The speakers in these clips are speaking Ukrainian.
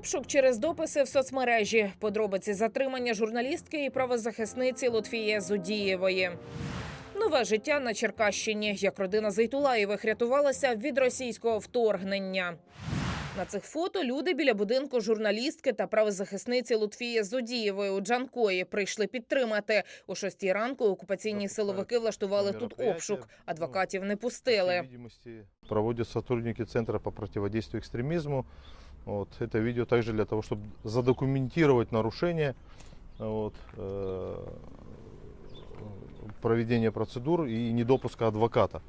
Обшук через дописи в соцмережі. Подробиці затримання журналістки і правозахисниці Лотфії Зудієвої. Нове життя на Черкащині, як родина Зайтулаєвих рятувалася від російського вторгнення. На цих фото люди біля будинку журналістки та правозахисниці Лутфії Зодієвої у Джанкої прийшли підтримати. О шостій ранку окупаційні силовики влаштували тут обшук. Адвокатів не пустили. видимости проводят сотрудники Центра по противодействию экстремизму. Вот. Это видео также для того, чтобы задокументировать нарушения вот, э, проведения процедур и недопуска адвоката.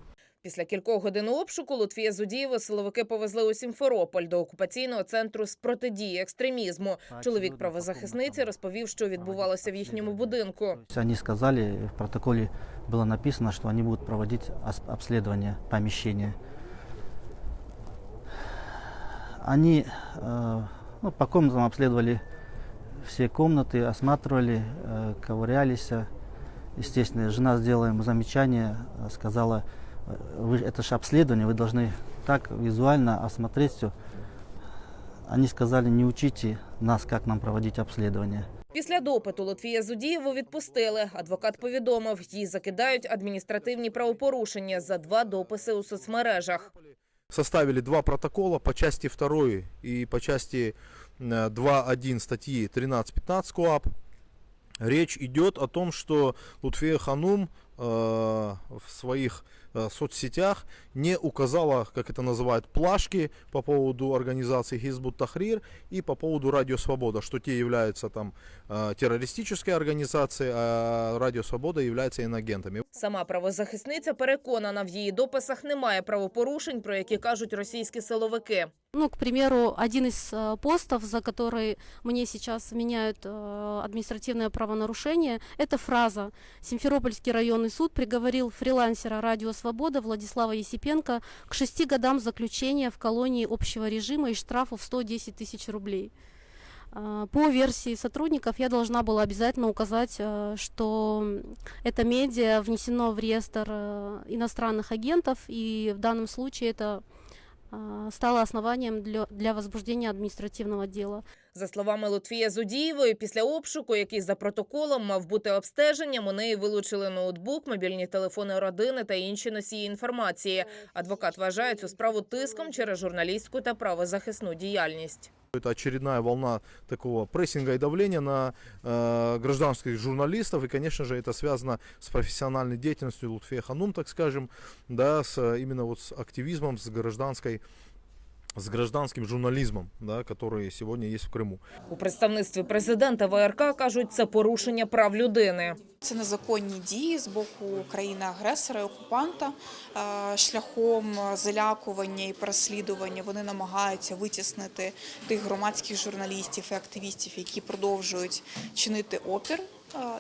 Після кількох годин обшуку Лутфія Зудієву силовики повезли у Сімферополь до окупаційного центру з протидії екстремізму. Чоловік правозахисниці розповів, що відбувалося в їхньому будинку. То есть Они сказали, в протоколе было написано, что они будут проводить ос- обследование помещения. Они э, ну, по комнатам обследовали все комнаты, осматривали, э, ковырялись. Естественно, жена сделала ему замечание, э, сказала, «Э, вы, это же обследование, вы должны так визуально осмотреть все. Они сказали, не учите нас, как нам проводить обследование. Після допиту Лутфія Зудієву відпустили. Адвокат повідомив, їй закидають адміністративні правопорушення за два дописи у соцмережах. Составили два протокола по части 2 и по части э, 2.1 статьи 13-15 КОАП. Речь идет о том, что Лутфея Ханум э, в своих э, соцсетях не указала, как это называют, плашки по поводу организации Хизбут Тахрир и по поводу Радио Свобода, что те являются там э, террористической организацией, а Радио Свобода является инагентами. Сама правозахисниця переконана, в її дописах немає правопорушень, про які кажуть російські силовики. Ну, к примеру, один из э, постов, за который мне сейчас меняют э, административное правонарушение, это фраза «Симферопольский районный суд приговорил фрилансера «Радио Свобода» Владислава Есипенко к шести годам заключения в колонии общего режима и штрафу в 110 тысяч рублей». Э, По версии сотрудников я должна была обязательно указать, э, что это медиа внесено в реестр э, иностранных агентов, и в данном случае это а, стало основанием для, для возбуждения административного дела. За словами Лутфія Зудієвої, після обшуку, який за протоколом мав бути обстеженням, у неї вилучили ноутбук, мобільні телефони родини та інші носії інформації. Адвокат вважає цю справу тиском через журналістську та правозахисну діяльність. Это очередная волна такого прессинга и давления на э, гражданских журналистов. И, конечно же, это связано с профессиональной деятельностью Лутфея Ханум, так скажем, да, с, э, именно вот с активизмом, с гражданской с гражданским журнализмом, да, который сегодня есть в Крыму. У представництві президента ВРК кажуть, це порушення прав людини. Це незаконні дії з боку країни-агресора і окупанта Е, шляхом залякування і переслідування. Вони намагаються витіснити тих громадських журналістів і активістів, які продовжують чинити опір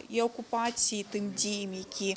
і окупації тим діям, які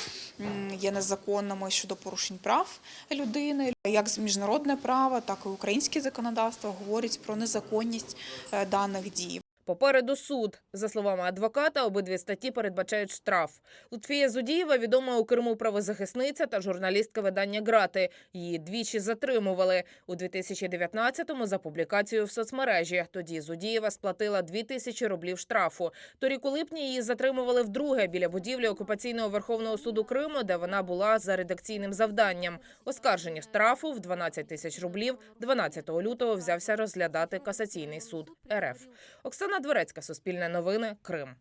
є незаконними щодо порушень прав людини. Як міжнародне право, так і українське законодавство говорять про незаконність е, даних дій. Попереду суд. За словами адвоката, обидві статті передбачають штраф. Лутфія Зудієва відома у Криму правозахисниця та журналістка видання Грати. Її двічі затримували у 2019-му за публікацію в соцмережі. Тоді Зудієва сплатила 2 тисячі рублів штрафу. Торік у липні її затримували вдруге біля будівлі окупаційного Верховного суду Криму, де вона була за редакційним завданням. Оскарження штрафу в 12 тисяч рублів 12 лютого взявся розглядати касаційний суд РФ. Оксана Дворецька, Суспільне новини, Крим.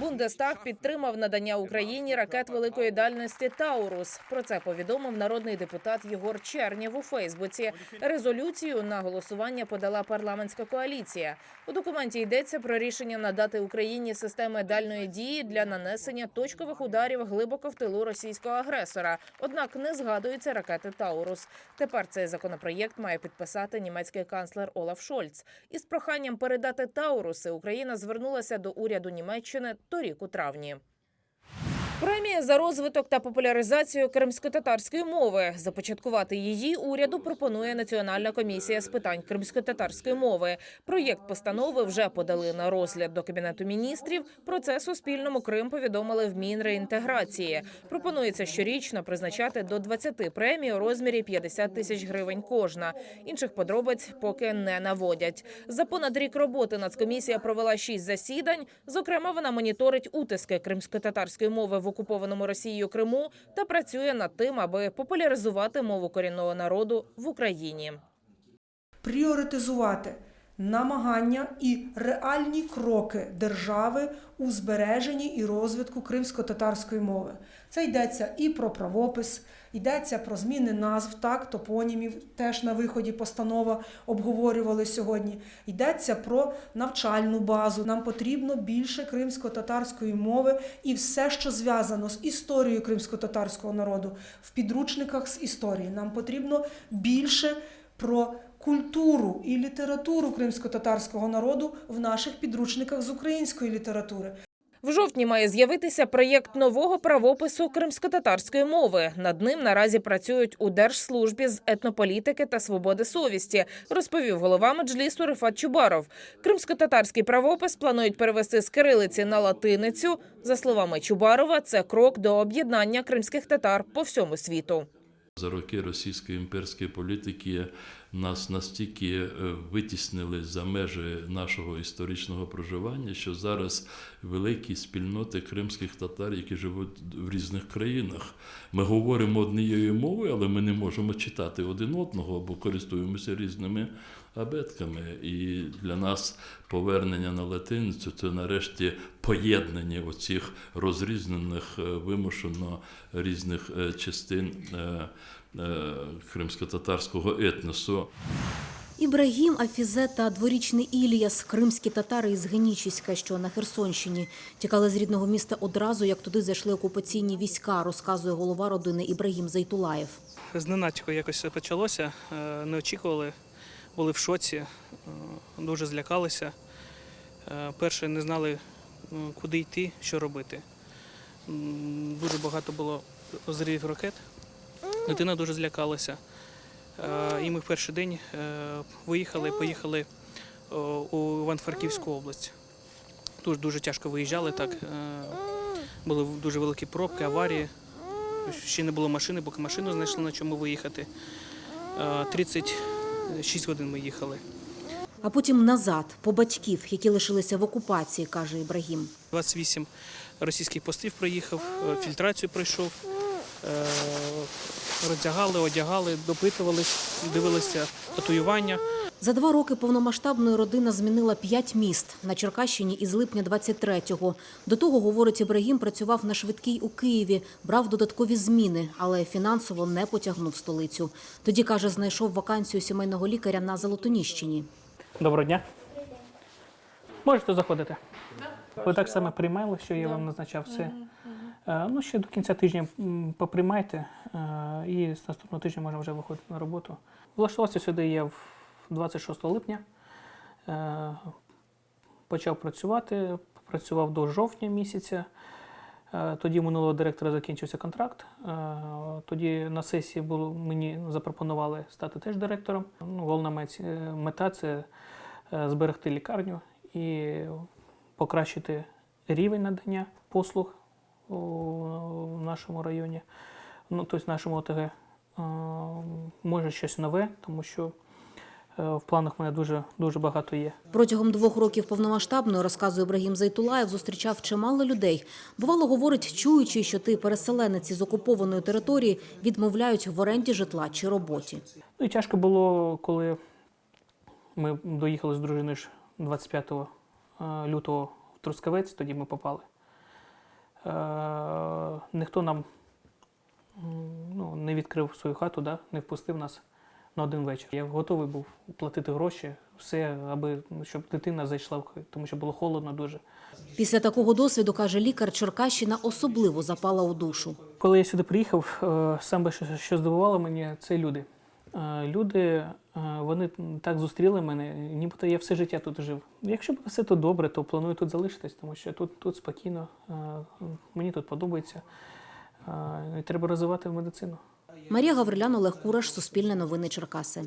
Бундестаг підтримав надання Україні ракет великої дальності Таурус. Про це повідомив народний депутат Єгор Чернєв у Фейсбуці. Резолюцію на голосування подала парламентська коаліція. У документі йдеться про рішення надати Україні системи дальної дії для нанесення точкових ударів глибоко в тилу російського агресора. Однак не згадуються ракети Таурус. Тепер цей законопроєкт має підписати німецький канцлер Олаф Шольц. Із проханням передати Тауруси Україна звернулася до уряду Німеччини торік у травні. Премія за розвиток та популяризацію кримсько-татарської мови. Започаткувати її уряду пропонує Національна комісія з питань кримсько-татарської мови. Проєкт постанови вже подали на розгляд до кабінету міністрів. Про це Суспільному Крим повідомили в Мінреінтеграції. Пропонується щорічно призначати до 20 премій у розмірі 50 тисяч гривень кожна. Інших подробиць поки не наводять. За понад рік роботи Нацкомісія провела шість засідань. Зокрема, вона моніторить утиски кримсько-татарської мови в окупованому Росією Криму та працює над тим, аби популяризувати мову корінного народу в Україні. пріоритизувати намагання і реальні кроки держави у збереженні і розвитку кримсько-татарської мови. Це йдеться і про правопис, йдеться про зміни назв, так, топонімів, теж на виході постанова обговорювали сьогодні. Йдеться про навчальну базу. Нам потрібно більше кримсько-татарської мови і все, що зв'язано з історією кримсько-татарського народу в підручниках з історії. Нам потрібно більше про культуру і літературу кримсько-татарського народу в наших підручниках з української літератури. В жовтні має з'явитися проєкт нового правопису кримсько-татарської мови. Над ним наразі працюють у Держслужбі з етнополітики та свободи совісті, розповів голова меджлісу Рифат Чубаров. Кримсько-татарський правопис планують перевести з кирилиці на латиницю. За словами Чубарова, це крок до об'єднання кримських татар по всьому світу. За роки російської імперської політики нас настільки е, витіснили за межі нашого історичного проживання, що зараз великі спільноти кримських татар, які живуть в різних країнах. Ми говоримо однією мовою, але ми не можемо читати один одного, бо користуємося різними абетками. І для нас повернення на латиницю це нарешті поєднання оцих розрізнених е, вимушено різних е, частин кримсько-татарського етносу. Ібрагім, Афізе та дворічний Іліяс, кримські татари із Генічіська, що на Херсонщині, тікали з рідного міста одразу, як туди зайшли окупаційні війська, розказує голова родини Ібрагім Зайтулаєв. Зненацько якось все почалося, е, не очікували, були в шоці, е, дуже злякалися. Е, Перше не знали, куди йти, що робити. Дуже багато було зривів ракет. Дитина дуже злякалася. Е, І ми в перший день е, виїхали, поїхали у Іван-Франківську область. Дуже дуже тяжко виїжджали так. е, Були дуже великі пробки, аварії. Ще не було машини, поки машину знайшли на чому виїхати. Е, 36 годин ми їхали. А потім назад, по батьків, які лишилися в окупації, каже Ібрагім. 28 російських постів проїхав, фільтрацію пройшов, роздягали, одягали, допитувались, дивилися татуювання. За два роки повномасштабної родина змінила п'ять міст на Черкащині із липня 23-го. До того, говорить Ібрагім, працював на швидкій у Києві, брав додаткові зміни, але фінансово не потягнув столицю. Тоді, каже, знайшов вакансію сімейного лікаря на Золотоніщині. Доброго дня. Можете заходити. Ви так само приймали, що я вам назначав все. Е, Ну, ще до кінця тижня поприймайте, е, і з наступного тижня можна вже виходити на роботу. Влаштувався сюди я в 26 липня. Е, Почав працювати, працював до жовтня місяця. Тоді минулого директора закінчився контракт. Тоді на сесії було, мені запропонували стати теж директором. Ну, головна мета це зберегти лікарню і покращити рівень надання послуг у в нашому районі, ну, тобто в нашому ОТГ. Е, Може щось нове, тому що е, в планах мене дуже, дуже багато є. Протягом двох років повномасштабної, розказує Ібрагім Зайтулаєв, зустрічав чимало людей. Бувало, говорить, чуючи, що ти переселенець із окупованої території, відмовляють в оренді житла чи роботі. Ну і тяжко було, коли ми доїхали з дружиною 25 е, лютого в Трускавець, тоді ми попали. Е, Ніхто нам ну, не відкрив свою хату, да, не впустив нас на один вечір. Я готовий був платити гроші, все, аби ну, щоб дитина зайшла в хату, тому що було холодно дуже. Після такого досвіду, каже лікар, Черкащина особливо запала у душу. Коли я сюди приїхав, е, саме що, здивувало мене, це люди. Е, Люди, вони так зустріли мене, нібито я все життя тут жив. Якщо буде все то добре, то планую тут залишитись, тому що тут, тут спокійно, мені тут подобається. і треба розвивати медицину. Марія Гаврилян, Олег Кураш, Суспільне новини Черкаси.